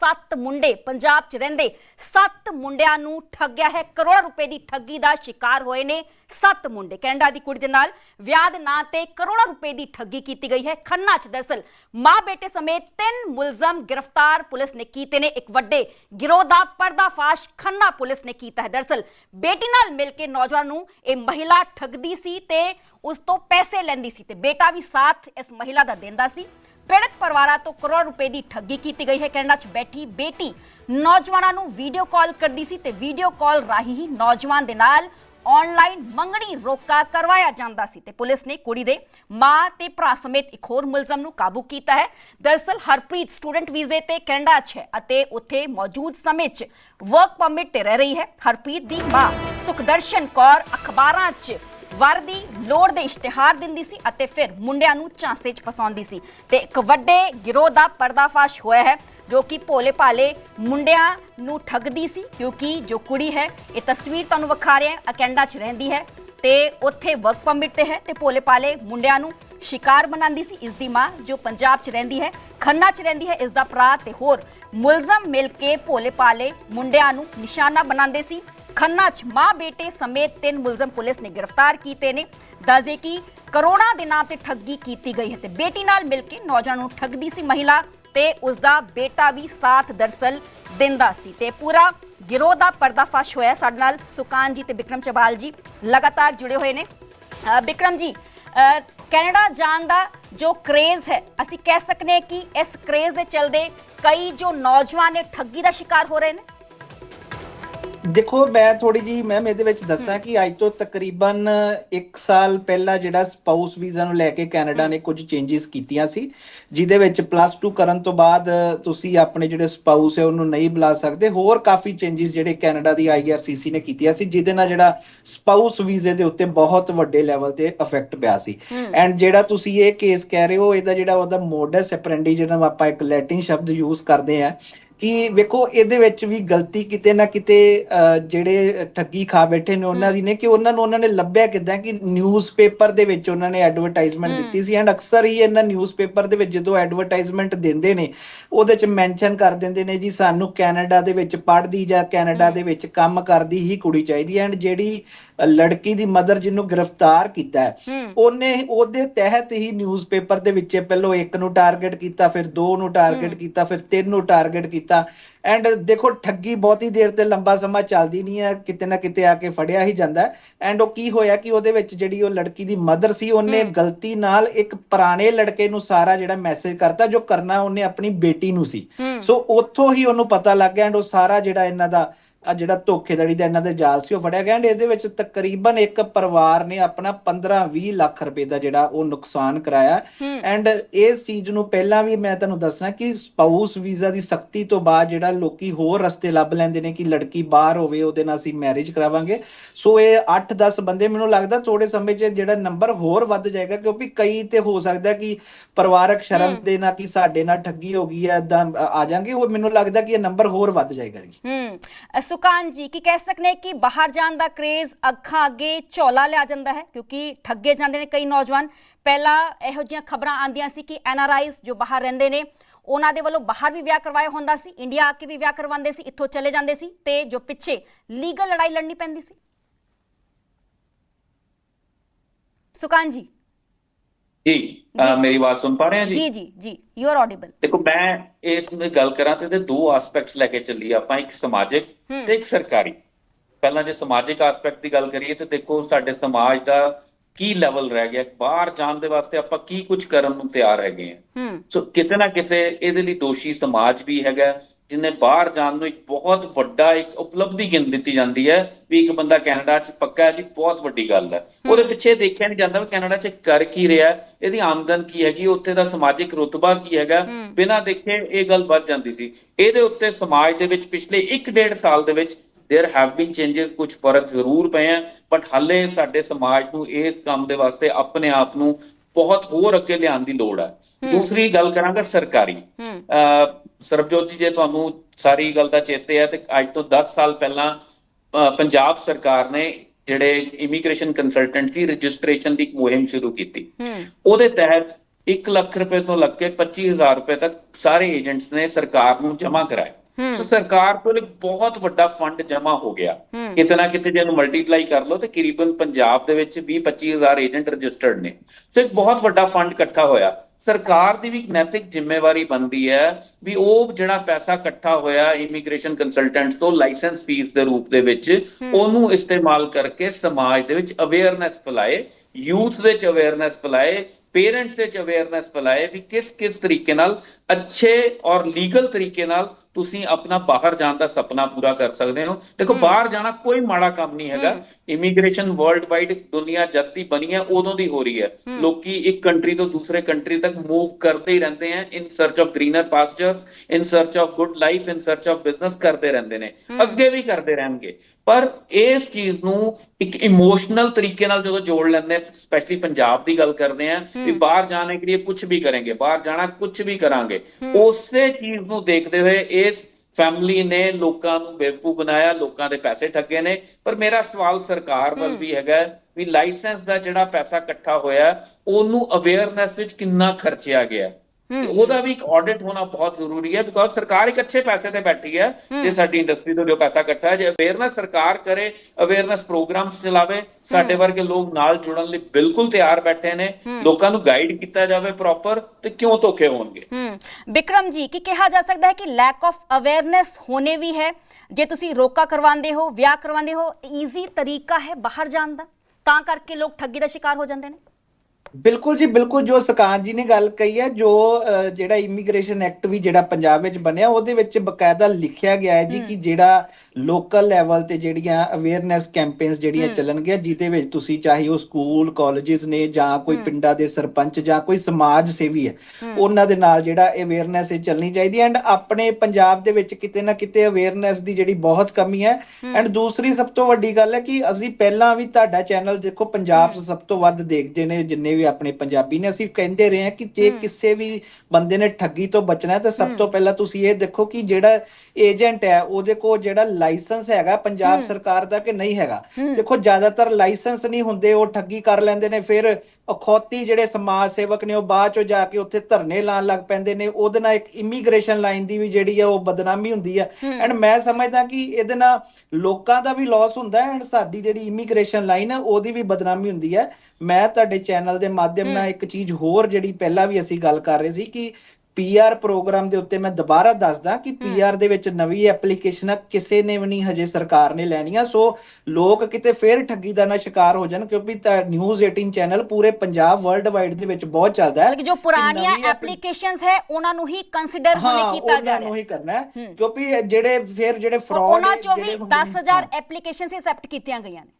ਸੱਤ ਮੁੰਡੇ ਪੰਜਾਬ 'ਚ ਰਹਿੰਦੇ। ਸੱਤ ਮੁੰਡਿਆਂ ਨੂੰ ਠੱਗਿਆ ਹੈ। ਕਰੋੜਾਂ ਰੁਪਏ ਦੀ ਠੱਗੀ ਦਾ ਸ਼ਿਕਾਰ ਹੋਏ ਨੇ ਸੱਤ ਮੁੰਡੇ। ਕੈਨੇਡਾ ਦੀ ਕੁੜੀ ਦੇ ਨਾਲ ਵਿਆਹ ਦੇ ਨਾਂ ਤੇ ਕਰੋੜਾਂ ਰੁਪਏ ਦੀ ਠੱਗੀ ਕੀਤੀ ਗਈ ਹੈ। ਖੰਨਾ 'ਚ ਦਰਸਲ ਮਾਂ ਬੇਟੇ ਸਮੇਤ ਤਿੰਨ ਮੁਲਜ਼ਮ ਗ੍ਰਿਫਤਾਰ ਪੁਲਿਸ ਨੇ ਕੀਤੇ ਨੇ। ਇੱਕ ਵੱਡੇ ਗਿਰੋਹ ਦਾ ਪਰਦਾਫਾਸ਼ ਖੰਨਾ ਪੁਲਿਸ ਨੇ ਕੀਤਾ ਹੈ। ਦਰਸਲ ਬੇਟੀ ਨਾਲ ਮਿਲ ਕੇ ਨੌਜਵਾਨ ਨੂੰ ਇਹ ਮਹਿਲਾ ਠੱਗਦੀ ਸੀ ਤੇ ਉਸ ਤੋਂ ਪੈਸੇ ਲੈਂਦੀ ਸੀ ਤੇ ਬੇਟਾ ਵੀ ਸਾਥ ਇਸ ਮਹਿਲਾ ਦਾ ਦਿੰਦਾ ਸੀ। ਪੀੜਤ ਪਰਿਵਾਰਾਂ ਤੋਂ ਕਰੋੜ ਰੁਪਏ ਦੀ ਠੱਗੀ ਕੀਤੀ ਗਈ ਹੈ। ਕੈਨੇਡਾ 'ਚ ਬੈਠੀ ਬੇਟੀ ਨੌਜਵਾਨਾਂ ਨੂੰ ਵੀਡੀਓ ਕਾਲ ਕਰਦੀ ਸੀ ਤੇ ਵੀਡੀਓ ਕਾਲ ਰਾਹੀਂ ਹੀ ਨੌਜਵਾਨ ਦੇ ਨਾਲ ਆਨਲਾਈਨ ਮੰਗਣੀ ਰੋਕਾ ਕਰਵਾਇਆ ਜਾਂਦਾ ਸੀ ਤੇ ਪੁਲਿਸ ਨੇ ਕੁੜੀ ਦੇ ਮਾਂ ਤੇ ਭਰਾ ਸਮੇਤ ਇੱਕ ਹੋਰ ਮੁਲਜ਼ਮ ਨੂੰ ਕਾਬੂ ਕੀਤਾ ਹੈ। ਦਰਸਲ ਹਰਪ੍ਰੀਤ ਸਟੂਡੈਂਟ ਵੀਜ਼ੇ ਤੇ ਕੈਨੇਡਾ 'ਚ ਹੈ ਅਤੇ ਉੱਥੇ ਮੌਜੂਦ ਸਮੇਂ 'ਚ ਵਰਕ ਪਰਮਿਟ ਤੇ ਰਹਿ ਰਹੀ ਹੈ। ਹਰਪ੍ਰੀਤ ਦੀ ਮਾਂ ਸੁਖਦਰਸ਼ਨ ਕੌਰ ਅਖਬਾਰਾਂ 'ਚ ਵਰ ਦੀ ਲੋੜ ਦੇ ਇਸ਼ਤਿਹਾਰ ਦਿੰਦੀ ਸੀ ਅਤੇ ਫਿਰ ਮੁੰਡਿਆਂ ਨੂੰ ਝਾਂਸੇ 'ਚ ਫਸਾਉਂਦੀ ਸੀ ਤੇ ਇੱਕ ਵੱਡੇ ਗਿਰੋਹ ਦਾ ਪਰਦਾਫਾਸ਼ ਹੋਇਆ ਹੈ, ਜੋ ਕਿ ਭੋਲੇ ਭਾਲੇ ਮੁੰਡਿਆਂ ਨੂੰ ਠੱਗਦੀ ਸੀ, ਕਿਉਂਕਿ ਜੋ ਕੁੜੀ ਹੈ, ਇਹ ਤਸਵੀਰ ਤੁਹਾਨੂੰ ਵਿਖਾ ਰਿਹਾ ਹੈ ਕੈਨੇਡਾ 'ਚ ਰਹਿੰਦੀ ਹੈ ਤੇ ਉੱਥੇ ਵਰਕ ਪਰਮਿਟ ਤੇ ਹੈ ਤੇ ਭੋਲੇ ਭਾਲੇ ਮੁੰਡਿਆਂ ਨੂੰ ਸ਼ਿਕਾਰ ਬਣਾਉਂਦੀ ਸੀ। ਇਸ ਦੀ ਮਾਂ ਜੋ ਪੰਜਾਬ 'ਚ ਰਹਿੰਦੀ ਹੈ, ਖੰਨਾ 'ਚ ਰਹਿੰਦੀ ਹੈ, ਇਸ ਦਾ ਭਰਾ ਤੇ ਹੋਰ ਮੁਲਜ਼ਮ ਮਿਲ ਕੇ ਭੋਲੇ ਭਾਲੇ ਮੁੰਡਿਆਂ ਨੂੰ ਨਿਸ਼ਾਨਾ ਬਣਾਉਂਦੇ ਸੀ। ਖੰਨਾ 'ਚ ਮਾਂ ਬੇਟੇ ਸਮੇਤ ਤਿੰਨ ਮੁਲਜ਼ਮ ਪੁਲਿਸ ਨੇ ਗ੍ਰਿਫਤਾਰ ਕੀਤੇ ਨੇ। ਦੱਸਦੇ ਕਿ ਕਰੋੜਾਂ ਦੇ ਨਾਂ ਤੇ ਠੱਗੀ ਕੀਤੀ ਗਈ ਹੈ ਤੇ ਬੇਟੀ ਨਾਲ ਮਿਲ ਕੇ ਨੌਜਵਾਨ ਨੂੰ ਠੱਗਦੀ ਸੀ ਮਹਿਲਾ ਤੇ ਉਸ ਦਾ ਬੇਟਾ ਵੀ ਸਾਥ ਦਰਸਲ ਦਿੰਦਾ ਸੀ ਤੇ ਪੂਰਾ ਗਿਰੋਹ ਦਾ ਪਰਦਾਫਾਸ਼ ਹੋਇਆ। ਸਾਡੇ ਨਾਲ ਸੁਕਾਨ ਜੀ ਤੇ ਵਿਕਰਮ ਚਬਾਲ ਜੀ ਲਗਾਤਾਰ ਜੁੜੇ ਹੋਏ ਨੇ। ਅ, ਵਿਕਰਮ ਜੀ ਕੈਨੇਡਾ ਜਾਣ ਦਾ ਜੋ ਕ੍ਰੇਜ਼ ਹੈ ਅਸੀਂ ਕਹਿ ਸਕਨੇ ਹਾਂ ਕਿ ਇਸ ਕ੍ਰੇਜ਼ ਦੇ ਚਲਦੇ ਕਈ ਜੋ ਨੌਜਵਾਨ ਨੇ ਠੱਗੀ ਦਾ ਸ਼ਿਕਾਰ ਹੋ ਰਹੇ ਨੇ। ਦੇਖੋ ਮੈਂ ਥੋੜੀ ਜੀ ਮੈਮ ਇਹਦੇ ਵਿੱਚ ਦੱਸਾਂ ਕਿ ਅੱਜ ਤੋਂ ਤਕਰੀਬਨ 1 ਸਾਲ ਪਹਿਲਾਂ ਜਿਹੜਾ ਸਪਾਊਸ ਵੀਜ਼ਾ ਨੂੰ ਲੈ ਕੇ ਕੈਨੇਡਾ ਨੇ ਕੁਝ ਚੇਂਜਸ ਕੀਤੀਆਂ ਸੀ ਜਿਹਦੇ ਵਿੱਚ ਪਲੱਸ 2 ਕਰਨ ਤੋਂ ਬਾਅਦ ਤੁਸੀਂ ਆਪਣੇ ਜਿਹੜੇ ਸਪਾਊਸ ਹੈ ਉਹਨੂੰ ਨਹੀਂ ਬੁਲਾ ਸਕਦੇ। ਹੋਰ ਕਾਫੀ ਚੇਂਜਸ ਜਿਹੜੇ ਕੈਨੇਡਾ ਦੀ ਆਈਆਰਸੀਸੀ ਨੇ ਕੀਤੀਆਂ ਸੀ ਜਿਹਦੇ ਨਾਲ ਜਿਹੜਾ ਸਪਾਊਸ ਵੀਜ਼ੇ ਦੇ ਉੱਤੇ ਬਹੁਤ ਵੱਡੇ ਲੈਵਲ ਤੇ ਇਫੈਕਟ ਪਿਆ ਸੀ। ਐਂਡ ਜਿਹੜਾ ਤੁਸੀਂ ਇਹ ਕੇਸ ਕਹਿ ਰਹੇ ਹੋ ਇਹਦਾ ਜਿਹੜਾ ਉਹਦਾ ਮੋਡਸ ਐਪਰੈਂਡੀ ਜਿਹੜਾ ਆਪਾਂ ਇੱਕ ਲੈਟਿਨ ਸ਼ਬਦ ਯੂਜ਼ ਕਰਦੇ ਆ ਕਿ ਵੇਖੋ ਇਹਦੇ ਵਿੱਚ ਵੀ ਗਲਤੀ ਕਿਤੇ ਨਾ ਕਿਤੇ ਜਿਹੜੇ ਠੱਗੀ ਖਾ ਬੈਠੇ ਨੇ ਉਹਨਾਂ ਦੀ ਨੇ ਕਿ ਉਹਨਾਂ ਨੂੰ ਉਹਨਾਂ ਨੇ ਲੱਭਿਆ ਕਿਦਾਂ ਕਿ ਨਿਊਜ਼ਪੇਪਰ ਦੇ ਵਿੱਚ ਉਹਨਾਂ ਨੇ ਐਡਵਰਟਾਈਜ਼ਮੈਂਟ ਦਿੱਤੀ ਸੀ। ਐਂਡ ਅਕਸਰ ਹੀ ਇਹਨਾਂ ਨਿਊਜ਼ਪੇਪਰ ਦੇ ਵਿੱਚ ਜਦੋਂ ਐਡਵਰਟਾਈਜ਼ਮੈਂਟ ਦਿੰਦੇ ਨੇ ਉਹਦੇ ਚ ਮੈਂਸ਼ਨ ਕਰ ਦਿੰਦੇ ਨੇ ਜੀ ਸਾਨੂੰ ਕੈਨੇਡਾ ਦੇ ਵਿੱਚ ਪੜ੍ਹਦੀ ਜਾਂ ਕੈਨੇਡਾ ਦੇ ਵਿੱਚ ਕੰਮ ਕਰਦੀ ਹੀ ਕੁੜੀ ਚਾਹੀਦੀ ਐਂਡ ਜਿਹੜੀ ਲੜਕੀ ਦੀ ਮਦਰ ਜਿਹਨੂੰ ਗ੍ਰਿਫਤਾਰ ਕੀਤਾ ਉਹਨੇ ਉਹਦੇ ਤਹਿਤ ਹੀ ਨਿਊਜ਼ਪੇਪਰ ਦੇ ਵਿੱਚ ਪਹਿਲਾਂ ਇੱਕ ਨੂੰ ਟਾਰਗੇਟ ਕੀਤਾ ਫਿਰ ਦੋ ਨੂੰ ਟਾਰਗੇਟ ਕੀਤਾ ਫਿਰ ਤਿੰਨ ਨੂੰ ਟਾਰਗੇਟ ਕੀਤਾ। ਐਂਡ ਦੇਖੋ ਠੱਗੀ ਬਹੁਤੀ ਦੇਰ ਤੇ ਲੰਬਾ ਸਮਾਂ ਚੱਲਦੀ ਨਹੀਂ ਹੈ ਕਿਤੇ ਨਾ ਕਿਤੇ ਆ ਕੇ ਫੜਿਆ ਹੀ ਜਾਂਦਾ ਐਂਡ ਉਹ ਕੀ ਹੋਇਆ ਕਿ ਉਹਦੇ ਵਿੱਚ ਜਿਹੜੀ ਉਹ ਲੜਕੀ ਦੀ ਮਦਰ ਸੀ ਉਹਨੇ ਗਲਤੀ ਨਾਲ ਇੱਕ ਪੁਰਾਣੇ ਲੜਕੇ ਨੂੰ ਸਾਰਾ ਜਿਹੜਾ ਮੈਸੇਜ ਕਰਤਾ ਜੋ ਕਰਨਾ ਉਹਨੇ ਆਪਣੀ ਬੇਟੀ ਨੂੰ ਸੀ। ਸੋ ਉੱਥੋਂ ਹੀ ਉਹਨੂੰ ਪਤਾ ਲੱਗ ਗਿਆ ਐਂਡ ਉਹ ਸਾਰਾ ਜਿਹੜਾ ਇਹਨਾਂ ਦਾ ਆ ਜਿਹੜਾ ਧੋਖੇਧੜੀ ਦਾ ਇਹਨਾਂ ਦੇ ਜਾਲ ਸੀ ਉਹ ਫੜਿਆ ਗਿਆ ਐਂਡ ਇਹਦੇ ਵਿੱਚ ਤਕਰੀਬਨ ਇੱਕ ਪਰਿਵਾਰ ਨੇ ਆਪਣਾ 15-20 ਲੱਖ ਰੁਪਏ ਦਾ ਜਿਹੜਾ ਉਹ ਨੁਕਸਾਨ ਕਰਾਇਆ। ਐਂਡ ਇਸ ਚੀਜ਼ ਨੂੰ ਪਹਿਲਾਂ ਵੀ ਮੈਂ ਤੁਹਾਨੂੰ ਦੱਸਣਾ ਕਿ ਸਪਾਊਸ ਵੀਜ਼ਾ ਦੀ ਸਖਤੀ ਤੋਂ ਬਾਅਦ ਜਿਹੜਾ ਲੋਕੀ ਹੋਰ ਰਸਤੇ ਲੱਭ ਲੈਂਦੇ ਨੇ ਕਿ ਲੜਕੀ ਬਾਹਰ ਹੋਵੇ ਉਹਦੇ ਨਾਲ ਅਸੀਂ ਮੈਰਿਜ ਕਰਾਵਾਂਗੇ। ਸੋ ਇਹ 8-10 ਬੰਦੇ ਮੈਨੂੰ ਲੱਗਦਾ ਥੋੜੇ ਸਮੇਂ 'ਚ ਜਿਹੜਾ ਨੰਬਰ ਹੋਰ ਵੱਧ ਜਾਏਗਾ ਕਿਉਂਕਿ ਕਈ ਤੇ ਹੋ ਸਕਦਾ ਕਿ ਪਰਿਵਾਰਕ ਸ਼ਰਮ ਦੇ ਨਾਲ ਕਿ ਸਾਡੇ ਨਾਲ ਠੱਗੀ ਹੋ ਗਈ ਹੈ ਏਦਾਂ ਆ ਜਾਾਂਗੇ ਉਹ ਮੈਨੂੰ ਲੱਗਦਾ ਕਿ ਇਹ ਨੰਬਰ ਹੋਰ ਵੱਧ ਜਾਏਗਾ ਜੀ। ਹੂੰ। ਸੁਕਾਨ ਜੀ, ਕੀ ਕਹਿ ਸਕਨੇ ਕਿ ਬਾਹਰ ਜਾਣ ਦਾ ਕ੍ਰੇਜ਼ ਅੱਖਾਂ ਅੱਗੇ ਝੋਲਾ ਲਿਆ ਜਾਂਦਾ ਹੈ, ਕਿਉਂਕਿ ਠੱਗੇ ਜਾਂਦੇ ਨੇ ਕਈ ਨੌਜਵਾਨ। ਪਹਿਲਾਂ ਇਹੋ ਜਿਹੀਆਂ ਖਬਰਾਂ ਆਉਂਦੀਆਂ ਸੀ ਕਿ ਐਨਆਰਆਈਜ਼ ਜੋ ਬਾਹਰ ਰਹਿੰਦੇ ਨੇ, ਉਹਨਾਂ ਦੇ ਵੱਲੋਂ ਬਾਹਰ ਵੀ ਵਿਆਹ ਕਰਵਾਇਆ ਹੁੰਦਾ ਸੀ, ਇੰਡੀਆ ਆ ਕੇ ਵੀ ਵਿਆਹ ਕਰਵਾਉਂਦੇ ਸੀ, ਇੱਥੋਂ ਚਲੇ ਜਾਂਦੇ ਸੀ ਤੇ ਜੋ ਪਿੱਛੇ ਲੀਗਲ ਲੜਾਈ ਲੜਨੀ ਪੈਂਦੀ ਸੀ। ਸੁਕਾਨ ਜੀ ਜੀ। ਮੇਰੀ ਆਵਾਜ਼ ਸੁਣ ਪਾ ਰਹੇ ਆ ਜੀ? ਜੀ ਜੀ ਜੀ ਯੂ ਆਰ ਆਡੀਬਲ ਦੇਖੋ ਮੈਂ ਇਸ ਨੂੰ ਗੱਲ ਕਰਾਂ ਤੇ ਇਹਦੇ ਦੋ ਐਸਪੈਕਟਸ ਲੈ ਕੇ ਚੱਲੀ ਆਪਾਂ ਇੱਕ ਸਮਾਜਿਕ। ਤੇ ਇੱਕ ਸਰਕਾਰੀ। ਪਹਿਲਾਂ ਜੇ ਸਮਾਜਿਕ ਐਸਪੈਕਟ ਦੀ ਗੱਲ ਕਰੀਏ ਤੇ ਦੇਖੋ ਸਾਡੇ ਸਮਾਜ ਦਾ ਕੀ ਲੈਵਲ ਰਹਿ ਗਿਆ? ਬਾਹਰ ਜਾਣ ਦੇ ਵਾਸਤੇ ਆਪਾਂ ਕੀ ਕੁਝ ਕਰਨ ਨੂੰ ਤਿਆਰ ਹੈਗੇ ਆ। ਸੋ ਕਿਤੇ ਨਾ ਕਿਤੇ ਇਹਦੇ ਲਈ ਦੋਸ਼ੀ ਸਮਾਜ ਵੀ ਹੈਗਾ ਜਿਹਨੇ ਬਾਹਰ ਜਾਣ ਨੂੰ ਇੱਕ ਬਹੁਤ ਵੱਡਾ ਇੱਕ ਉਪਲਬਧੀ ਗਿਣ ਦਿੱਤੀ ਜਾਂਦੀ ਹੈ ਵੀ ਇੱਕ ਬੰਦਾ ਕੈਨੇਡਾ 'ਚ ਪੱਕਾ ਹੈ ਜੀ ਬਹੁਤ ਵੱਡੀ ਗੱਲ ਹੈ। ਉਹਦੇ ਪਿੱਛੇ ਦੇਖਿਆ ਨਹੀਂ ਜਾਂਦਾ ਵੀ ਕੈਨੇਡਾ 'ਚ ਕਰ ਕੀ ਰਿਹਾ ਇਹਦੀ ਆਮਦਨ ਕੀ ਹੈਗੀ ਉੱਥੇ ਦਾ ਸਮਾਜਿਕ ਰੁਤਬਾ ਕੀ ਹੈਗਾ ਬਿਨਾਂ ਦੇਖੇ ਇਹ ਗੱਲ ਵੱਧ ਜਾਂਦੀ ਸੀ। ਇਹਦੇ ਉੱਤੇ ਸਮਾਜ ਦੇ ਵਿੱਚ ਪਿਛਲੇ 1.5 ਸਾਲ ਦੇ ਵਿੱਚ देयर हैव बीन चेंजेस कुछ फर्क ਜ਼ਰੂਰ ਪਏ ਆ ਬਟ ਹਾਲੇ ਸਾਡੇ ਸਮਾਜ ਨੂੰ ਇਸ ਕੰਮ ਦੇ ਵਾਸਤੇ ਆਪਣੇ ਆਪ ਨੂੰ ਬਹੁਤ ਹੋਰ ਅੱਗੇ ਲਿਆਉਣ ਦੀ ਲੋੜ ਹੈ। ਦੂਸਰੀ ਗੱਲ ਕਰਾਂਗਾ ਸਰਕਾਰੀ। ਸਰਬਜੋਤ ਜੀ ਜੇ ਤੁਹਾਨੂੰ ਸਾਰੀ ਗੱਲ ਦਾ ਚੇਤੇ ਹੈ ਤੇ ਅੱਜ ਤੋਂ 10 ਸਾਲ ਪਹਿਲਾਂ ਪੰਜਾਬ ਸਰਕਾਰ ਨੇ ਜਿਹੜੇ ਇਮੀਗ੍ਰੇਸ਼ਨ ਕੰਸਲਟੈਂਟ ਦੀ ਰਜਿਸਟ੍ਰੇਸ਼ਨ ਦੀ ਇੱਕ ਮੁਹਿੰਮ ਸ਼ੁਰੂ ਕੀਤੀ। ਉਹਦੇ ਤਹਿਤ 1 ਲੱਖ ਰੁਪਏ ਤੋਂ ਲੱਗ ਕੇ 25000 ਰੁਪਏ ਤੱਕ ਸਾਰੇ ਏਜੰਟਸ ਨੇ ਸਰਕਾਰ ਨੂੰ ਜਮ੍ਹਾਂ ਕਰਾਏ ਹੂੰ। ਸੋ ਸਰਕਾਰ ਕੋਲ ਇੱਕ ਬਹੁਤ ਵੱਡਾ ਫੰਡ ਜਮ੍ਹਾਂ ਹੋ ਗਿਆ। ਹੂੰ। ਕਿਤੇ ਨਾ ਕਿਤੇ ਜੇ ਇਹਨੂੰ ਮਲਟੀਪਲਾਈ ਕਰ ਲਓ ਤੇ ਕਰੀਬਨ ਪੰਜਾਬ ਦੇ ਵਿੱਚ 20 25000 ਏਜੰਟ ਰਜਿਸਟਰਡ ਨੇ। ਸੋ ਇੱਕ ਬਹੁਤ ਵੱਡਾ ਫੰਡ ਇਕੱਠਾ ਹੋਇਆ। ਸਰਕਾਰ ਦੀ ਵੀ ਨੈਤਿਕ ਜ਼ਿੰਮੇਵਾਰੀ ਬਣਦੀ ਹੈ ਵੀ ਉਹ ਜਿਹੜਾ ਪੈਸਾ ਇਕੱਠਾ ਹੋਇਆ ਇਮੀਗ੍ਰੇਸ਼ਨ ਕੰਸਲਟੈਂਟਸ ਤੋਂ ਲਾਇਸੈਂਸ ਫੀਸ ਦੇ ਰੂਪ ਦੇ ਵਿੱਚ ਉਹਨੂੰ ਇਸਤੇਮਾਲ ਕਰਕੇ ਸਮਾਜ ਦੇ ਵਿੱਚ ਅਵੇਅਰਨੈਸ ਫੈਲਾਏ ਯੂਥ ਦੇ ਵਿੱਚ ਅਵੇਅਰਨੈਸ ਫੈਲਾਏ ਪੇਰੈਂਟਸ ਦੇ ਵਿੱਚ ਅਵੇਅਰਨੈਸ ਫੈਲਾਏ ਵੀ ਕਿਸ ਕਿਸ ਤਰੀਕੇ ਨਾਲ ਅੱਛੇ ਔਰ ਲੀਗਲ ਤਰੀਕੇ ਨਾਲ ਤੁਸੀਂ ਆਪਣਾ ਬਾਹਰ ਜਾਣ ਦਾ ਸੁਪਨਾ ਪੂਰਾ ਕਰ ਸਕਦੇ ਹੋ। ਦੇਖੋ ਬਾਹਰ ਜਾਣਾ ਕੋਈ ਮਾੜਾ ਕੰਮ ਨਹੀਂ ਹੈਗਾ। ਇਮੀਗ੍ਰੇਸ਼ਨ ਵਰਲਡ ਵਾਈਡ ਦੁਨੀਆ ਜਦ ਦੀ ਬਣੀ ਹੈ ਉਦੋਂ ਦੀ ਹੋ ਰਹੀ ਹੈ। ਲੋਕੀ ਇੱਕ ਕੰਟਰੀ ਤੋਂ ਦੂਸਰੇ ਕੰਟਰੀ ਤੱਕ ਮੂਵ ਕਰਦੇ ਹੀ ਰਹਿੰਦੇ ਆ in search of greener pastures in search of good life in search of business ਕਰਦੇ ਰਹਿੰਦੇ ਨੇ। ਅੱਗੇ ਵੀ ਕਰਦੇ ਰਹਿਣਗੇ। ਪਰ ਇਸ ਚੀਜ਼ ਨੂੰ ਇੱਕ ਇਮੋਸ਼ਨਲ ਤਰੀਕੇ ਨਾਲ ਜਦੋਂ ਜੋੜ ਲੈਂਦੇ ਆ ਸਪੈਸ਼ਲੀ ਪੰਜਾਬ ਦੀ ਗੱਲ ਕਰਦੇ ਆ ਵੀ ਬਾਹਰ ਜਾਣੇ ਕੇ ਲਈ ਕੁਝ ਵੀ ਕਰਾਂਗੇ ਬਾਹਰ ਜਾਣਾ ਕੁਝ ਵੀ ਕਰਾਂਗੇ ਉਸੇ ਚੀਜ਼ ਨੂੰ ਦੇਖਦੇ ਹੋਏ ਇਸ ਫੈਮਿਲੀ ਨੇ ਲੋਕਾਂ ਨੂੰ ਬੇਵਕੂਫ ਬਣਾਇਆ ਲੋਕਾਂ ਦੇ ਪੈਸੇ ਠੱਗੇ ਨੇ ਪਰ ਮੇਰਾ ਸਵਾਲ ਸਰਕਾਰ ਵੱਲ ਵੀ ਹੈਗਾ ਵੀ ਲਾਇਸੈਂਸ ਦਾ ਜਿਹੜਾ ਪੈਸਾ ਇਕੱਠਾ ਹੋਇਆ ਉਹਨੂੰ ਅਵੇਅਰਨੈਸ ਵਿੱਚ ਕਿੰਨਾ ਖਰਚਿਆ ਗਿਆ? ਤੇ ਉਹਦਾ ਵੀ ਇੱਕ ਆਡਿਟ ਹੋਣਾ ਬਹੁਤ ਜ਼ਰੂਰੀ ਹੈ ਬਿਕੋਜ਼ ਸਰਕਾਰ ਇੱਕ ਅੱਛੇ ਪੈਸੇ ਤੇ ਬੈਠੀ ਹੈ ਜੇ ਸਾਡੀ ਇੰਡਸਟਰੀ ਤੋਂ ਜੋ ਪੈਸਾ ਇਕੱਠਾ ਹੈ ਜੇ ਅਵੇਅਰਨੈਸ ਸਰਕਾਰ ਕਰੇ ਅਵੇਅਰਨੈਸ ਪ੍ਰੋਗਰਾਮਸ ਚਲਾਵੇ ਸਾਡੇ ਵਰਗੇ ਲੋਕ ਨਾਲ ਜੁੜਨ ਲਈ ਬਿਲਕੁਲ ਤਿਆਰ ਬੈਠੇ ਨੇ ਲੋਕਾਂ ਨੂੰ ਗਾਈਡ ਕੀਤਾ ਜਾਵੇ ਪ੍ਰੋਪਰ ਤੇ ਕਿਉਂ ਧੋਖੇ ਹੋਣਗੇ? ਹਮ ਵਿਕਰਮ ਜੀ ਕੀ ਕਿਹਾ ਜਾ ਸਕਦਾ ਹੈ ਕਿ ਲੈਕ ਆਫ ਅਵੇਅਰਨੈਸ ਹੋਣੇ ਵੀ ਹੈ? ਜੇ ਤੁਸੀਂ ਰੋਕਾ ਕਰਵਾਉਂਦੇ ਹੋ ਵਿਆਹ ਕਰਵਾਉਂਦੇ ਹੋ ਈਜ਼ੀ ਤਰੀਕਾ ਹੈ ਬਾਹਰ ਜਾਣ ਦਾ? ਤਾਂ ਕਰਕੇ ਲੋਕ ਠੱਗੀ ਦਾ ਸ਼ਿਕਾਰ ਹੋ ਜਾਂਦੇ ਨੇ। ਬਿਲਕੁਲ ਜੀ ਬਿਲਕੁਲ ਜੋ ਸਕਾਨ ਜੀ ਨੇ ਗੱਲ ਕਹੀ ਹੈ ਜੋ ਜਿਹੜਾ ਇਮੀਗ੍ਰੇਸ਼ਨ ਐਕਟ ਵੀ ਜਿਹੜਾ ਪੰਜਾਬ ਵਿੱਚ ਬਣਿਆ ਉਹਦੇ ਵਿੱਚ ਬਕਾਇਦਾ ਲਿਖਿਆ ਗਿਆ ਹੈ ਜੀ ਕਿ ਜਿਹੜਾ ਲੋਕਲ ਲੈਵਲ ਤੇ ਜਿਹੜੀਆਂ ਅਵੇਅਰਨੈਸ ਕੈਂਪੇਨਸ ਜਿਹੜੀਆਂ ਚੱਲਣਗੀਆਂ ਜਿਹਦੇ ਵਿੱਚ ਤੁਸੀਂ ਚਾਹੇ ਉਹ ਸਕੂਲ ਕਾਲਜਸ ਨੇ ਜਾਂ ਕੋਈ ਪਿੰਡਾਂ ਦੇ ਸਰਪੰਚ ਜਾਂ ਕੋਈ ਸਮਾਜ ਸੇਵੀ ਹੈ ਉਹਨਾਂ ਦੇ ਨਾਲ ਜਿਹੜਾ ਅਵੇਅਰਨੈਸ ਇਹ ਚੱਲਣੀ ਚਾਹੀਦੀ ਹੈ ਐਂਡ ਆਪਣੇ ਪੰਜਾਬ ਦੇ ਵਿੱਚ ਕਿਤੇ ਨਾ ਕਿਤੇ ਅਵੇਅਰਨੈਸ ਦੀ ਜਿਹੜੀ ਬਹੁਤ ਕਮੀ ਹੈ ਐਂਡ ਦੂਸਰੀ ਸਭ ਤੋਂ ਵੱਡੀ ਗੱਲ ਹੈ ਕਿ ਅਸੀਂ ਪਹਿਲਾਂ ਵੀ ਤੁਹਾਡਾ ਚੈਨਲ ਦੇਖੋ ਪੰਜਾਬ ਸਭ ਤੋਂ ਵੱਧ ਦੇਖਦੇ ਨੇ ਜਿੰਨੇ ਵੀ ਆਪਣੇ ਪੰਜਾਬੀ ਨੇ ਅਸੀਂ ਕਹਿੰਦੇ ਰਹੇ ਹਾਂ ਕਿ ਜੇ ਕਿਸੇ ਵੀ ਬੰਦੇ ਨੇ ਠੱਗੀ ਤੋਂ ਬਚਣਾ ਹੈ ਤਾਂ ਸਭ ਤੋਂ ਪਹਿਲਾਂ ਤੁਸੀਂ ਇਹ ਦੇਖੋ ਕਿ ਜਿਹੜਾ ਏਜੰਟ ਹੈ ਉਹਦੇ ਕੋਲ ਜਿਹੜਾ ਲਾਇਸੈਂਸ ਹੈਗਾ ਪੰਜਾਬ ਸਰਕਾਰ ਦਾ ਕਿ ਨਹੀਂ ਹੈਗਾ? ਦੇਖੋ ਜ਼ਿਆਦਾਤਰ ਲਾਇਸੈਂਸ ਨਹੀਂ ਹੁੰਦੇ ਉਹ ਠੱਗੀ ਕਰ ਲੈਂਦੇ ਨੇ ਫਿਰ ਅਖੌਤੀ ਜਿਹੜੇ ਸਮਾਜ ਸੇਵਕ ਨੇ ਉਹ ਬਾਅਦ ਚੋਂ ਜਾ ਕੇ ਉੱਥੇ ਧਰਨੇ ਲਾਉਣ ਲੱਗ ਪੈਂਦੇ ਨੇ। ਉਹਦੇ ਨਾਲ ਇੱਕ ਇਮੀਗ੍ਰੇਸ਼ਨ ਲਾਈਨ ਦੀ ਵੀ ਜਿਹੜੀ ਹੈ ਉਹ ਬਦਨਾਮੀ ਹੁੰਦੀ ਹੈ। ਐਂਡ ਮੈਂ ਸਮਝਦਾ ਕਿ ਇਹਦੇ ਨਾਲ ਲੋਕਾਂ ਦਾ ਵੀ ਲਾਸ ਹੁੰਦਾ ਐਂਡ ਸਾਡੀ ਜਿਹੜੀ ਇਮੀਗ੍ਰੇਸ਼ਨ ਲਾਈਨ ਹੈ ਉਹਦੀ ਵੀ ਬਦਨਾਮੀ ਹੁੰਦੀ ਹੈ ਮੈਂ ਤੁਹਾਡੇ ਚੈਨਲ ਦੇ ਮਾਧਿਅਮ ਨਾਲ ਇੱਕ ਚੀਜ਼ ਹੋਰ ਜਿਹੜੀ ਪਹਿਲਾਂ ਵੀ ਅਸੀਂ ਗੱਲ ਕਰ ਰਹੇ ਸੀ ਕਿ ਪੀਆਰ ਪ੍ਰੋਗਰਾਮ ਦੇ ਉੱਤੇ ਮੈਂ ਦੁਬਾਰਾ ਦੱਸਦਾ ਕਿ ਪੀਆਰ ਦੇ ਵਿੱਚ ਨਵੀਂ ਐਪਲੀਕੇਸ਼ਨ ਕਿਸੇ ਨੇ ਵੀ ਨਹੀਂ ਹਜੇ ਸਰਕਾਰ ਨੇ ਲੈਣੀਆਂ ਸੋ ਲੋਕ ਕਿਤੇ ਫੇਰ ਠੱਗੀ ਦਾ ਨਾ ਸ਼ਿਕਾਰ ਹੋ ਜਾਣ ਕਿਉਂਕਿ ਨਿਊਜ਼ 18 ਚੈਨਲ ਪੂਰੇ ਪੰਜਾਬ ਵਰਲਡ ਵਾਈਡ ਦੇ ਵਿੱਚ ਬਹੁਤ ਚੱਲਦਾ ਹੈ ਜੋ ਪੁਰਾਣੀਆਂ ਐਪਲੀਕੇਸ਼ਨਸ ਹੈ ਉਹਨਾਂ ਨੂੰ ਹੀ ਕੰਸੀਡਰ ਹਾਂ ਹੋਣੇ ਕੀਤਾ ਜਾ ਉਹਨਾਂ ਰਿਹਾ ਨੂੰ ਹੈ ਹੀ। ਕਰਨਾ ਹੈ ਕਿਉਂਕਿ ਜਿਹੜੇ ਫਿਰ ਜਿਹੜੇ ਫਰਾਡ ਉਹਨਾਂ ਚੋਂ ਵੀ 10000 ਐਪਲੀਕੇਸ਼ਨਸ ਐਕਸੈਪਟ ਕੀਤੀਆਂ ਗਈਆਂ ਨੇ।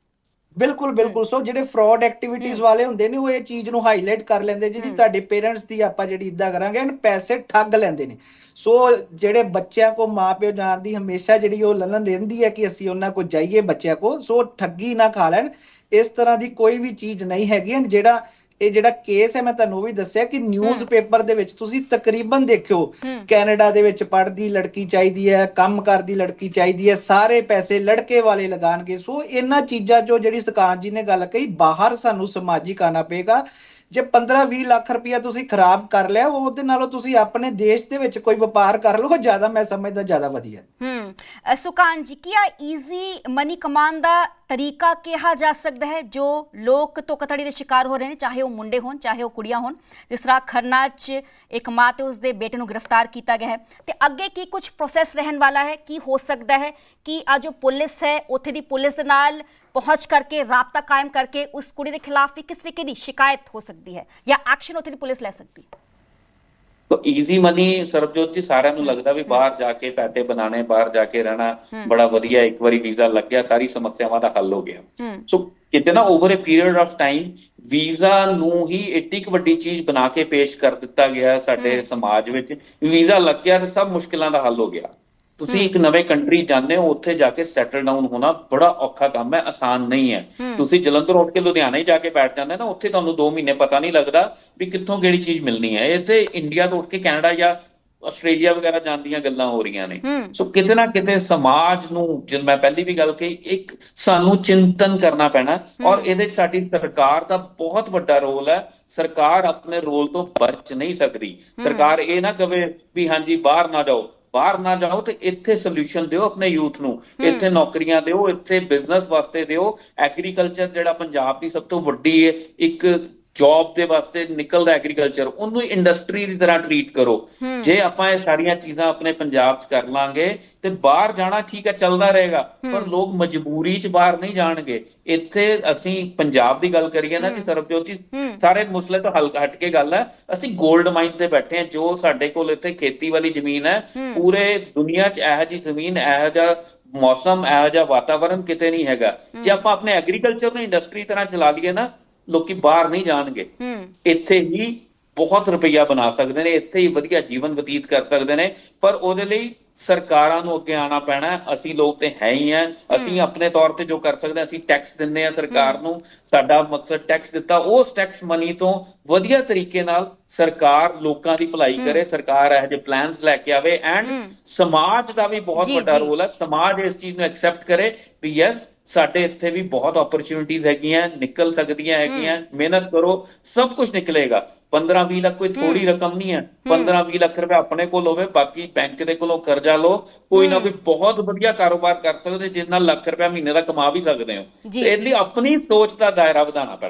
ਬਿਲਕੁਲ ਬਿਲਕੁਲ। ਸੋ ਜਿਹੜੇ ਫਰਾਡ ਐਕਟੀਵਿਟੀਜ਼ ਵਾਲੇ ਹੁੰਦੇ ਨੇ ਉਹ ਇਹ ਚੀਜ਼ ਨੂੰ ਹਾਈਲਾਈਟ ਕਰ ਲੈਂਦੇ ਜਿਹੜੀ ਤੁਹਾਡੇ ਪੇਰੈਂਟਸ ਦੀ ਆਪਾਂ ਜਿਹੜੀ ਇਦਾਂ ਕਰਾਂਗੇ ਇਹਨ ਪੈਸੇ ਠੱਗ ਲੈਂਦੇ ਨੇ। ਸੋ ਜਿਹੜੇ ਬੱਚਿਆਂ ਕੋ ਮਾਪਿਓ ਜਾਣ ਦੀ ਹਮੇਸ਼ਾ ਜਿਹੜੀ ਉਹ ਲਲਨ ਰਹਿੰਦੀ ਹੈ ਕਿ ਅਸੀਂ ਉਹਨਾਂ ਕੋ ਜਾਈਏ ਬੱਚਿਆਂ ਕੋ ਸੋ ਠੱਗੀ ਨਾ ਖਾ ਲੈਣ। ਇਸ ਤਰ੍ਹਾਂ ਦੀ ਕੋਈ ਵੀ ਚੀਜ਼ ਨਹੀਂ ਹੈਗੀ ਜਿਹੜਾ ਇਹ ਜਿਹੜਾ ਕੇਸ ਹੈ ਮੈਂ ਤੁਹਾਨੂੰ ਵੀ ਦੱਸਿਆ ਕਿ ਨਿਊਜ਼ ਪੇਪਰ ਦੇ ਵਿੱਚ ਤੁਸੀਂ ਤਕਰੀਬਨ ਦੇਖਿਓ ਕੈਨੇਡਾ ਦੇ ਵਿੱਚ ਪੜ੍ਹਦੀ ਲੜਕੀ ਚਾਹੀਦੀ ਹੈ ਕੰਮ ਕਰਦੀ ਲੜਕੀ ਚਾਹੀਦੀ ਹੈ ਸਾਰੇ ਪੈਸੇ ਲੜਕੇ ਵਾਲੇ ਲਗਾਣਗੇ। ਸੋ ਇਹਨਾਂ ਚੀਜ਼ਾਂ ਜੋ ਜਿਹੜੀ ਸਕਾਨ ਜੀ ਨੇ ਗੱਲ ਕਹੀ ਬਾਹਰ ਸਾਨੂੰ ਸਮਾਜਿਕ ਆਣਾ ਪਏਗਾ। ਜੇ 15 20 ਲੱਖ ਰੁਪਇਆ ਤੁਸੀਂ ਖਰਾਬ ਕਰ ਲਿਆ ਉਹਦੇ ਨਾਲੋਂ ਤੁਸੀਂ ਆਪਣੇ ਦੇਸ਼ ਦੇ ਵਿੱਚ ਕੋਈ ਵਪਾਰ ਕਰ ਲਓ ਜ਼ਿਆਦਾ ਮੈਂ ਸਮਝਦਾ ਜ਼ਿਆਦਾ ਵਧੀਆ। ਅ, ਸੁਕਾਨ ਜੀ ਕੀ ਆ ਈਜ਼ੀ ਮਨੀ ਕਮਾਉਣ ਦਾ ਤਰੀਕਾ ਕਿਹਾ ਜਾ ਸਕਦਾ ਹੈ ਜੋ ਲੋਕ ਧੋਖਾਧੜੀ ਦੇ ਸ਼ਿਕਾਰ ਹੋ ਰਹੇ ਨੇ, ਚਾਹੇ ਉਹ ਮੁੰਡੇ ਹੋਣ, ਚਾਹੇ ਉਹ ਕੁੜੀਆਂ ਹੋਣ। ਜਿਸ ਤਰ੍ਹਾਂ ਖਰਨਾ 'ਚ ਇੱਕ ਮਾਂ ਤੇ ਉਸਦੇ ਬੇਟੇ ਨੂੰ ਗ੍ਰਿਫਤਾਰ ਕੀਤਾ ਗਿਆ ਹੈ। ਤੇ ਅੱਗੇ ਕੀ ਕੁਝ ਪ੍ਰੋਸੈਸ ਰਹਿਣ ਵਾਲਾ ਹੈ? ਕੀ ਹੋ ਸਕਦਾ ਹੈ ਕਿ ਆ ਜੋ ਪੁਲਿਸ ਹੈ, ਉੱਥੇ ਦੀ ਪੁਲਿਸ ਦੇ ਨਾਲ ਪਹੁੰਚ ਕਰਕੇ, ਰਾਬਤਾ ਕਾਇਮ ਕਰਕੇ ਉਸ ਕੁੜੀ ਦੇ ਖਿਲਾਫ ਵੀ ਕਿਸ ਤਰੀਕੇ ਦੀ ਸ਼ਿਕਾਇਤ ਹੋ ਸਕਦੀ ਹੈ? ਜਾਂ ਐਕਸ਼ਨ ਉੱਥੇ ਦੀ ਪੁਲਿਸ ਲੈ ਸਕਦੀ ਹੈ? ਤੋ ਈਜ਼ੀ ਮਨੀ ਸਰਬਜੋਤ ਜੀ ਸਾਰਿਆਂ ਨੂੰ ਲੱਗਦਾ ਵੀ ਬਾਹਰ ਜਾ ਕੇ ਪੈਸੇ ਬਣਾਣੇ ਬਾਹਰ ਜਾ ਕੇ ਰਹਿਣਾ ਬੜਾ ਵਧੀਆ ਇੱਕ ਵਾਰੀ ਵੀਜ਼ਾ ਲੱਗ ਗਿਆ ਸਾਰੀ ਸਮੱਸਿਆਵਾਂ ਦਾ ਹੱਲ ਹੋ ਗਿਆ। ਸੋ ਕਿਤੇ ਨਾ over a period of time visa ਨੂੰ ਹੀ ਏਡੀ ਕੁ ਵੱਡੀ ਚੀਜ਼ ਬਣਾ ਕੇ ਪੇਸ਼ ਕਰ ਦਿੱਤਾ ਗਿਆ ਸਾਡੇ ਸਮਾਜ ਵਿੱਚ। ਵੀਜ਼ਾ ਲੱਗ ਗਿਆ ਤੇ ਸਭ ਮੁਸ਼ਕਿਲਾਂ ਦਾ ਹੱਲ ਹੋ ਗਿਆ। ਤੁਸੀਂ ਇੱਕ ਨਵੇਂ ਕੰਟਰੀ ਜਾਂਦੇ ਹੋ ਉੱਥੇ ਜਾ ਕੇ ਸੈਟਲ ਡਾਊਨ ਹੋਣਾ ਬੜਾ ਔਖਾ ਕੰਮ ਹੈ ਆਸਾਨ ਨਹੀਂ ਹੈ। ਤੁਸੀਂ ਜਲੰਧਰ ਉੱਠ ਕੇ ਲੁਧਿਆਣੇ ਜਾ ਕੇ ਬੈਠ ਜਾਂਦੇ ਨਾ ਉੱਥੇ ਤੁਹਾਨੂੰ 2 ਮਹੀਨੇ ਪਤਾ ਨਹੀਂ ਲੱਗਦਾ ਵੀ ਕਿੱਥੋਂ ਕਿਹੜੀ ਚੀਜ਼ ਮਿਲਣੀ ਹੈ। ਇੱਥੇ ਇੰਡੀਆ ਤੋਂ ਉੱਠ ਕੇ ਕੈਨੇਡਾ ਜਾਂ ਆਸਟ੍ਰੇਲੀਆ ਵਗੈਰਾ ਜਾਣ ਦੀਆਂ ਗੱਲਾਂ ਹੋ ਰਹੀਆਂ ਨੇ। ਹੂੰ। ਸੋ ਕਿਤੇ ਨਾ ਕਿਤੇ ਸਮਾਜ ਨੂੰ ਜਿਵੇਂ ਮੈਂ ਪਹਿਲੀ ਵੀ ਗੱਲ ਕਹੀ ਇੱਕ ਸਾਨੂੰ ਚਿੰਤਨ ਕਰਨਾ ਪੈਣਾ ਔਰ ਇਹਦੇ 'ਚ ਸਾਡੀ ਸਰਕਾਰ ਦਾ ਬਹੁਤ ਵੱਡਾ ਰੋਲ ਹੈ। ਸਰਕਾਰ ਆਪਣੇ ਰੋਲ ਤੋਂ ਬਚ ਨਹੀਂ ਸਕਦੀ। ਸਰਕਾਰ ਇਹ ਨਾ ਕਵੇ ਵੀ ਹਾਂਜੀ ਬਾਹਰ ਨਾ ਜਾਓ। ਬਾਹਰ ਨਾ ਜਾਓ ਤੇ ਇੱਥੇ ਸੋਲੂਸ਼ਨ ਦਿਓ ਆਪਣੇ ਯੂਥ ਨੂੰ। ਇੱਥੇ ਨੌਕਰੀਆਂ ਦਿਓ ਇੱਥੇ ਬਿਜ਼ਨਸ ਵਾਸਤੇ ਦਿਓ। ਐਗਰੀਕਲਚਰ ਜਿਹੜਾ ਪੰਜਾਬ ਦੀ ਸਭ ਤੋਂ ਵੱਡੀ ਇੱਕ ਜੌਬ ਦੇ ਵਾਸਤੇ ਨਿਕਲਦਾ ਐਗਰੀਕਲਚਰ ਉਹਨੂੰ ਇੰਡਸਟਰੀ ਦੀ ਤਰ੍ਹਾਂ ਟਰੀਟ ਕਰੋ। ਜੇ ਆਪਾਂ ਇਹ ਸਾਰੀਆਂ ਚੀਜ਼ਾਂ ਆਪਣੇ ਪੰਜਾਬ 'ਚ ਕਰ ਲਾਂਗੇ ਤੇ ਬਾਹਰ ਜਾਣਾ ਠੀਕ ਹੈ ਚੱਲਦਾ ਰਹੇਗਾ ਪਰ ਲੋਕ ਮਜਬੂਰੀ 'ਚ ਬਾਹਰ ਨਹੀਂ ਜਾਣਗੇ। ਇੱਥੇ ਅਸੀਂ ਪੰਜਾਬ ਦੀ ਗੱਲ ਕਰੀਏ ਨਾ ਕਿ ਸਰਬਜੋਤੀ ਹੂੰ। ਸਾਰੇ ਮਸਲੇ ਤੋਂ ਹਲਕਾ ਹਟ ਕੇ ਗੱਲ ਹੈ ਅਸੀਂ 골ਡ ਮਾਈਨ ਤੇ ਬੈਠੇ ਹਾਂ ਜੋ ਸਾਡੇ ਕੋਲ ਇੱਥੇ ਖੇਤੀ ਵਾਲੀ ਜ਼ਮੀਨ ਹੈ ਪੂਰੇ ਦੁਨੀਆ 'ਚ ਇਹੋ ਜਿਹੀ ਜ਼ਮੀਨ ਇਹੋ ਜਿਹਾ ਮੌਸਮ ਇਹੋ ਜਿਹਾ ਵਾਤਾਵਰਣ ਕਿਤੇ ਨਹੀਂ ਹੈਗਾ। ਜੇ ਆਪਾਂ ਆਪਣੇ ਐਗਰੀਕਲਚਰ ਨੂੰ ਇੰਡਸਟਰੀ ਤਰ੍ਹਾਂ ਚਲਾ ਲਈਏ ਨਾ ਲੋਕੀ ਬਾਹਰ ਨਹੀਂ ਜਾਣਗੇ। ਇੱਥੇ ਹੀ ਬਹੁਤ ਰੁਪਈਆ ਬਣਾ ਸਕਦੇ ਨੇ ਇੱਥੇ ਹੀ ਵਧੀਆ ਜੀਵਨ ਬਤੀਤ ਕਰ ਸਕਦੇ ਨੇ ਪਰ ਉਹਦੇ ਲਈ ਸਰਕਾਰਾਂ ਨੂੰ ਅੱਗੇ ਆਉਣਾ ਪੈਣਾ। ਅਸੀਂ ਲੋਕ ਤੇ ਹੈ ਹੀ ਆ ਅਸੀਂ ਆਪਣੇ ਤੌਰ ਤੇ ਜੋ ਕਰ ਸਕਦੇ ਅਸੀਂ ਟੈਕਸ ਦਿੰਦੇ ਆ ਸਰਕਾਰ ਨੂੰ। ਸਾਡਾ ਮਕਸਦ ਟੈਕਸ ਦਿੱਤਾ। ਉਸ ਟੈਕਸ ਮਨੀ ਤੋਂ ਵਧੀਆ ਤਰੀਕੇ ਨਾਲ ਸਰਕਾਰ ਲੋਕਾਂ ਦੀ ਭਲਾਈ ਕਰੇ। ਸਰਕਾਰ ਇਹੋ ਜਿਹੇ ਪਲਾਨਸ ਲੈ ਕੇ ਆਵੇ। ਐਂਡ ਸਮਾਜ ਦਾ ਵੀ ਬਹੁਤ ਵੱਡਾ। ਰੋਲ ਹੈ। ਸਮਾਜ ਇਸ ਚੀਜ਼ ਨੂੰ ਐਕਸੈਪਟ ਕਰੇ ਵੀ ਯੈਸ ਸਾਡੇ ਇੱਥੇ ਵੀ ਬਹੁਤ ਓਪਰਚੁਨਿਟੀਜ਼ ਹੈਗੀਆਂ ਨਿਕਲ ਸਕਦੀਆਂ ਹੈਗੀਆਂ ਮਿਹਨਤ ਕਰੋ ਸਭ ਕੁਝ ਨਿਕਲੇਗਾ। 15-20 ਲੱਖ ਕੋਈ ਥੋੜੀ ਰਕਮ ਨਹੀਂ ਹੈ। 15-20 ਲੱਖ ਰੁਪਏ ਆਪਣੇ ਕੋਲ ਹੋਵੇ ਬਾਕੀ ਬੈਂਕ ਦੇ ਕੋਲੋਂ ਕਰਜ਼ਾ ਲਓ। ਕੋਈ ਨਾ ਕੋਈ ਬਹੁਤ ਵਧੀਆ ਕਾਰੋਬਾਰ ਕਰ ਸਕਦੇ ਜਿੰਨਾ ਲੱਖ ਰੁਪਏ ਮਹੀਨੇ ਦਾ ਕਮਾ ਵੀ ਸਕਦੇ ਹੋ। ਤੇ ਇਸ ਲਈ ਆਪਣੀ ਸੋਚ ਦਾ ਦਾਇਰਾ ਵਧਾਉਣਾ ਪੈਣਾ।